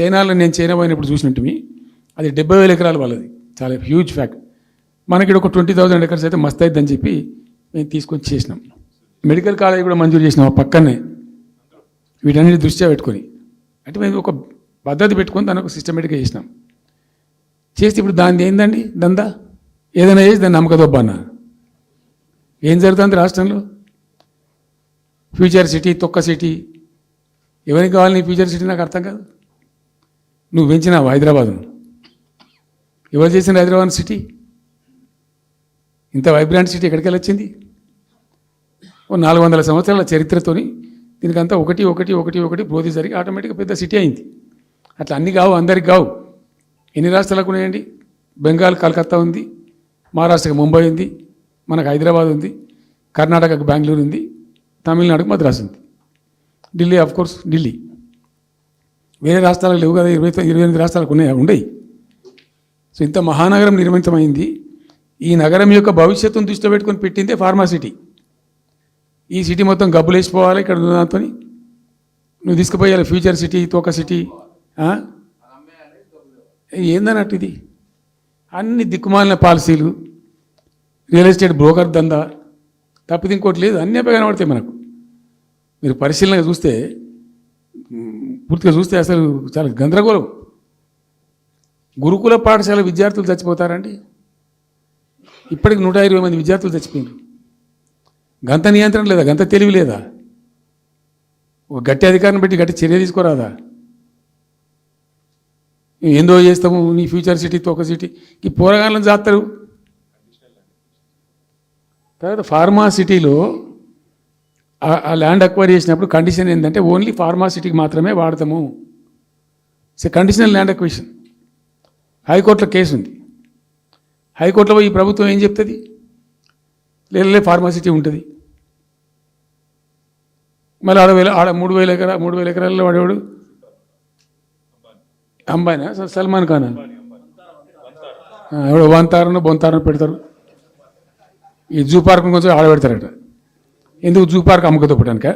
చైనాలో నేను చైనా పోయినప్పుడు చూసినట్టువి అది డెబ్బై వేల ఎకరాలు వాళ్ళది. చాలా హ్యూజ్ ఫ్యాక్ట్ మనకి ఇక్కడ ఒక ట్వంటీ థౌసండ్ ఎకర్స్ అయితే మస్తు అవుతుందని చెప్పి మేము తీసుకొని చేసినాం. మెడికల్ కాలేజ్ కూడా మంజూరు చేసినాం ఆ పక్కనే. వీటన్నిటి దృష్ట్యా పెట్టుకొని. అంటే మేము ఒక పద్ధతి పెట్టుకొని దాన్ని ఒక సిస్టమేటిక్గా చేసినాం. చేస్తే ఇప్పుడు దాన్ని ఏందండి? దందా? ఏదైనా చేసి దాన్ని నమ్మకదొబ్బన్న ఏం జరుగుతుంది రాష్ట్రంలో? ఫ్యూచర్ సిటీ తొక్క సిటీ. ఎవరికి కావాలి నీ ఫ్యూచర్ సిటీ? నాకు అర్థం కాదు. నువ్వు పెంచినావు హైదరాబాద్ను? ఎవరు చేసిన హైదరాబాద్ సిటీ? ఇంత వైబ్రాంట్ సిటీ ఎక్కడికి వెళ్ళి వచ్చింది? ఓ నాలుగు వందల సంవత్సరాల చరిత్రతోని దీనికంతా ఒకటి ఒకటి ఒకటి ఒకటి బోధి జరిగి ఆటోమేటిక్గా పెద్ద సిటీ అయింది. అట్లా అన్ని కావు అందరికి కావు ఎన్ని రాష్ట్రాలకు ఉన్నాయండి? బెంగాల్ కలకత్తా ఉంది మహారాష్ట్రకి ముంబై ఉంది మనకు హైదరాబాద్ ఉంది కర్ణాటకకు బెంగళూరు ఉంది తమిళనాడుకు మద్రాసు ఉంది. Delhi of course Delhi. వేరే రాష్ట్రాలకు లేవు కదా ఇరవై ఇరవై ఎనిమిది రాష్ట్రాలకు ఉన్నాయి ఉండయి. సో ఇంత మహానగరం నిర్మితమైంది. ఈ నగరం యొక్క భవిష్యత్తును దృష్టిలో పెట్టుకొని పెట్టిందే ఫార్మా సిటీ. ఈ సిటీ మొత్తం గబ్బులు వేసిపోవాలి ఇక్కడ దాంతో. నువ్వు తీసుకుపోయాలి ఫ్యూచర్ సిటీ తోక సిటీ ఏందన్నట్టు ఇది? అన్ని దిక్కుమాలిన పాలసీలు. రియల్ ఎస్టేట్ బ్రోకర్ దందా. తప్పిది ఇంకోటి లేదు అన్నీ కనబడతాయి మనకు. మీరు పరిశీలనగా చూస్తే పూర్తిగా చూస్తే అసలు చాలా గందరగోళం. గురుకుల పాఠశాల విద్యార్థులు చచ్చిపోతారండి. ఇప్పటికి నూట ఇరవై మంది విద్యార్థులు చచ్చిపోయినారు. గంత నియంత్రణ లేదా? గంత తెలివి లేదా? ఒక గట్టి అధికారం పెట్టి గట్టి చర్య తీసుకోరాదా? ఏందో చేస్తాము నీ ఫ్యూచర్ సిటీ తోక సిటీ. ఈ పోరగాళ్ళని చేస్తారు తర్వాత ఫార్మా సిటీలో ఆ- ల్యాండ్ అక్వైర్ చేసినప్పుడు కండిషన్ ఏంటంటే ఓన్లీ ఫార్మాసిటీకి మాత్రమే వాడతాము. సో కండిషనల్ ల్యాండ్ అక్విజిషన్ హైకోర్టులో కేసు ఉంది. హైకోర్టులో ఈ ప్రభుత్వం ఏం చెప్తుంది? లేదలే ఫార్మాసిటీ ఉంటుంది. మళ్ళీ ఆడ వేల ఆడ మూడు వేల ఎకరా మూడు వేల ఎకరాల్లో వాడేవాడు? అంబానా సల్మాన్ ఖాన్? ఎవడో వంతారను బొంతారను పెడతారు. ఈ జూ పార్క్ కొంచెం ఆడ పెడతారట ఎందుకు జూ పార్క్ అమ్మకదొప్పడానిక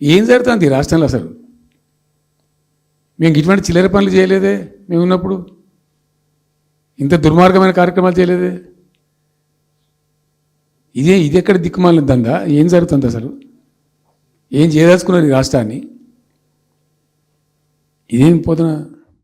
ఏం జరుగుతుంది ఈ రాష్ట్రంలో అసలు? మేము ఇటువంటి చిల్లర పనులు చేయలేదే మేము ఉన్నప్పుడు? ఇంత దుర్మార్గమైన కార్యక్రమాలు చేయలేదే? ఇదే ఇది ఎక్కడ దిక్కుమాలిన దందా? ఏం జరుగుతుంది అసలు? ఏం చేయదలుచుకున్నారు ఈ రాష్ట్రాన్ని? ఇదేం పోతున్నా